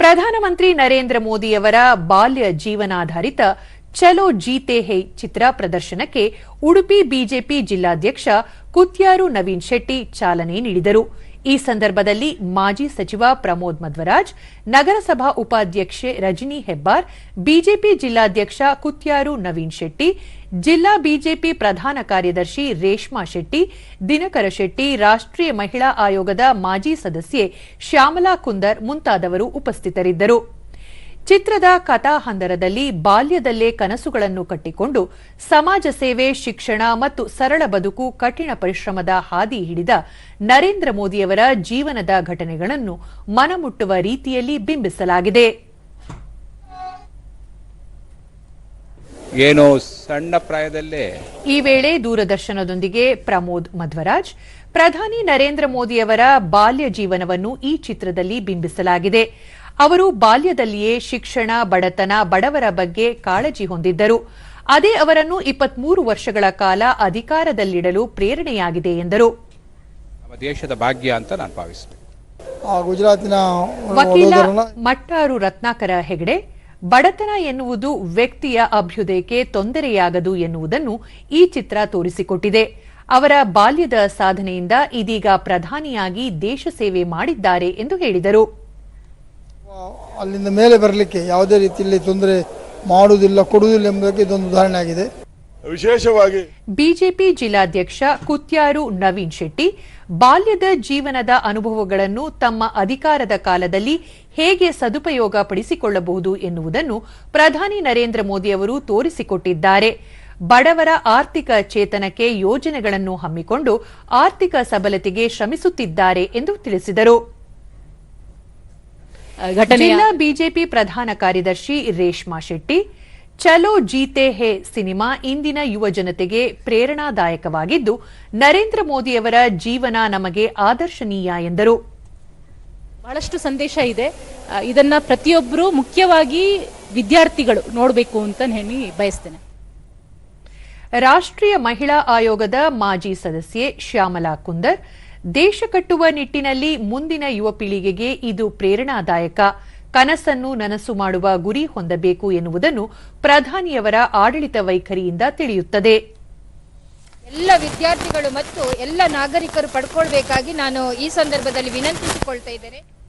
ಪ್ರಧಾನಮಂತ್ರಿ ನರೇಂದ್ರ ಮೋದಿಯವರ ಬಾಲ್ಯ ಜೀವನಾಧಾರಿತ ಚಲೋ ಜೀತೆ ಹೇ ಚಿತ್ರ ಪ್ರದರ್ಶನಕ್ಕೆ ಉಡುಪಿ ಬಿಜೆಪಿ ಜಿಲ್ಲಾಧ್ಯಕ್ಷ ಕುತ್ಯಾರು ನವೀನ್ ಶೆಟ್ಟಿ ಚಾಲನೆ ನೀಡಿದರು. ಈ ಸಂದರ್ಭದಲ್ಲಿ ಮಾಜಿ ಸಚಿವ ಪ್ರಮೋದ್ ಮಧ್ವರಾಜ್, ನಗರಸಭಾ ಉಪಾಧ್ಯಕ್ಷೆ ರಜನಿ ಹೆಬ್ಬಾರ್, ಬಿಜೆಪಿ ಜಿಲ್ಲಾಧ್ಯಕ್ಷ ಕುತ್ಯಾರು ನವೀನ್ ಶೆಟ್ಟಿ, ಜಿಲ್ಲಾ ಬಿಜೆಪಿ ಪ್ರಧಾನ ಕಾರ್ಯದರ್ಶಿ ರೇಷ್ಮಾ ಶೆಟ್ಟಿ, ದಿನಕರ ಶೆಟ್ಟಿ, ರಾಷ್ಟ್ರೀಯ ಮಹಿಳಾ ಆಯೋಗದ ಮಾಜಿ ಸದಸ್ಯೆ ಶ್ಯಾಮಲಾ ಕುಂದರ್ ಮುಂತಾದವರು ಉಪಸ್ಥಿತರಿದ್ದರು. ಚಿತ್ರದ ಕಥಾಹಂದರದಲ್ಲಿ ಬಾಲ್ಯದಲ್ಲೇ ಕನಸುಗಳನ್ನು ಕಟ್ಟಿಕೊಂಡು ಸಮಾಜ ಸೇವೆ ಶಿಕ್ಷಣ ಮತ್ತು ಸರಳ ಬದುಕು ಕಠಿಣ ಪರಿಶ್ರಮದ ಹಾದಿ ಹಿಡಿದ ನರೇಂದ್ರ ಮೋದಿಯವರ ಜೀವನದ ಘಟನೆಗಳನ್ನು ಮನಮುಟ್ಟುವ ರೀತಿಯಲ್ಲಿ ಬಿಂಬಿಸಲಾಗಿದೆ. ಏನು ಸಣ್ಣ ಪ್ರಾಯದಲ್ಲೇ ಈ ವೇಳೆ ದೂರದರ್ಶನದೊಂದಿಗೆ ಪ್ರಮೋದ್ ಮಧ್ವರಾಜ್ ಪ್ರಧಾನಿ ನರೇಂದ್ರ ಮೋದಿಯವರ ಬಾಲ್ಯ ಜೀವನವನ್ನು ಈ ಚಿತ್ರದಲ್ಲಿ ಬಿಂಬಿಸಲಾಗಿದೆ. ಅವರು ಬಾಲ್ಯದಲ್ಲಿಯೇ ಶಿಕ್ಷಣ ಬಡತನ ಬಡವರ ಬಗ್ಗೆ ಕಾಳಜಿ ಹೊಂದಿದ್ದರು. ಅದೇ ಅವರನ್ನು ಇಪ್ಪತ್ಮೂರು ವರ್ಷಗಳ ಕಾಲ ಅಧಿಕಾರದಲ್ಲಿಡಲು ಪ್ರೇರಣೆಯಾಗಿದೆ ಎಂದರು. ನಮ್ಮ ದೇಶದ ಭಾಗ್ಯ ಅಂತ ನಾನು ಭಾವಿಸ್ತೇನೆ. ಆ ಗುಜರಾತಿನ ವಕೀಲ ಮಟ್ಟಾರು ರತ್ನಾಕರ ಹೆಗಡೆ ಬಡತನ ಎನ್ನುವುದು ವ್ಯಕ್ತಿಯ ಅಭ್ಯುದಯಕ್ಕೆ ತೊಂದರೆಯಾಗದು ಎನ್ನುವುದನ್ನು ಈ ಚಿತ್ರ ತೋರಿಸಿಕೊಟ್ಟಿದೆ. ಅವರ ಬಾಲ್ಯದ ಸಾಧನೆಯಿಂದ ಇದೀಗ ಪ್ರಧಾನಿಯಾಗಿ ದೇಶ ಸೇವೆ ಮಾಡಿದ್ದಾರೆ ಎಂದು ಹೇಳಿದರು. ಅಲ್ಲಿಂದ ಮೇಲೆ ಬರಲಿಕ್ಕೆ ಯಾವುದೇ ರೀತಿಯಲ್ಲಿ ತೊಂದರೆ ಮಾಡುವುದಿಲ್ಲ ಕೊಡುವುದಿಲ್ಲ ಎಂಬುದಕ್ಕೆ ಇದೊಂದು ಉದಾಹರಣೆ ಆಗಿದೆ. ವಿಶೇಷವಾಗಿ ಬಿಜೆಪಿ ಜಿಲ್ಲಾಧ್ಯಕ್ಷ ಕುತ್ಯಾರು ನವೀನ್ ಶೆಟ್ಟಿ ಬಾಲ್ಯದ ಜೀವನದ ಅನುಭವಗಳನ್ನು ತಮ್ಮ ಅಧಿಕಾರದ ಕಾಲದಲ್ಲಿ ಹೇಗೆ ಸದುಪಯೋಗ ಪಡಿಸಿಕೊಳ್ಳಬಹುದು ಎನ್ನುವುದನ್ನು ಪ್ರಧಾನಿ ನರೇಂದ್ರ ಮೋದಿ ಅವರು ತೋರಿಸಿಕೊಟ್ಟಿದ್ದಾರೆ. ಬಡವರ ಆರ್ಥಿಕ ಚೇತನಕ್ಕೆ ಯೋಜನೆಗಳನ್ನು ಹಮ್ಮಿಕೊಂಡು ಆರ್ಥಿಕ ಸಬಲತೆಗೆ ಶ್ರಮಿಸುತ್ತಿದ್ದಾರೆ ಎಂದು ತಿಳಿಸಿದರು. ಜಿಲ್ಲಾ ಬಿಜೆಪಿ ಪ್ರಧಾನ ಕಾರ್ಯದರ್ಶಿ ರೇಷ್ಮಾ ಶೆಟ್ಟಿ ಚಲೋ ಜೀತೆ ಹೇ ಸಿನಿಮಾ ಇಂದಿನ ಯುವ ಜನತೆಗೆ ಪ್ರೇರಣಾದಾಯಕವಾಗಿದ್ದು ನರೇಂದ್ರ ಮೋದಿಯವರ ಜೀವನ ನಮಗೆ ಆದರ್ಶನೀಯ ಎಂದರು. ಬಹಳಷ್ಟು ಸಂದೇಶ ಇದೆ. ಇದನ್ನ ಪ್ರತಿಯೊಬ್ಬರು ಮುಖ್ಯವಾಗಿ ವಿದ್ಯಾರ್ಥಿಗಳು ನೋಡಬೇಕು ಅಂತ ಹೇಳಿ ಬಯಸ್ತೇನೆ. ರಾಷ್ಟ್ರೀಯ ಮಹಿಳಾ ಆಯೋಗದ ಮಾಜಿ ಸದಸ್ಯೆ ಶ್ಯಾಮಲಾ ಕುಂದರ್ ದೇಶ ಕಟ್ಟುವ ನಿಟ್ಟಿನಲ್ಲಿ ಮುಂದಿನ ಯುವ ಪೀಳಿಗೆಗೆ ಇದು ಪ್ರೇರಣಾದಾಯಕ. ಕನಸನ್ನು ನನಸು ಮಾಡುವ ಗುರಿ ಹೊಂದಬೇಕು ಎನ್ನುವುದನ್ನು ಪ್ರಧಾನಿಯವರ ಆಡಳಿತ ವೈಖರಿಯಿಂದ ತಿಳಿಯುತ್ತದೆ. ಎಲ್ಲ ವಿದ್ಯಾರ್ಥಿಗಳು ಮತ್ತು ಎಲ್ಲ ನಾಗರಿಕರು ಪಡ್ಕೊಳ್ಬೇಕಾಗಿ ನಾನು ಈ ಸಂದರ್ಭದಲ್ಲಿ ವಿನಂತಿಸಿಕೊಳ್ತಾ ಇದ್ದೇನೆ.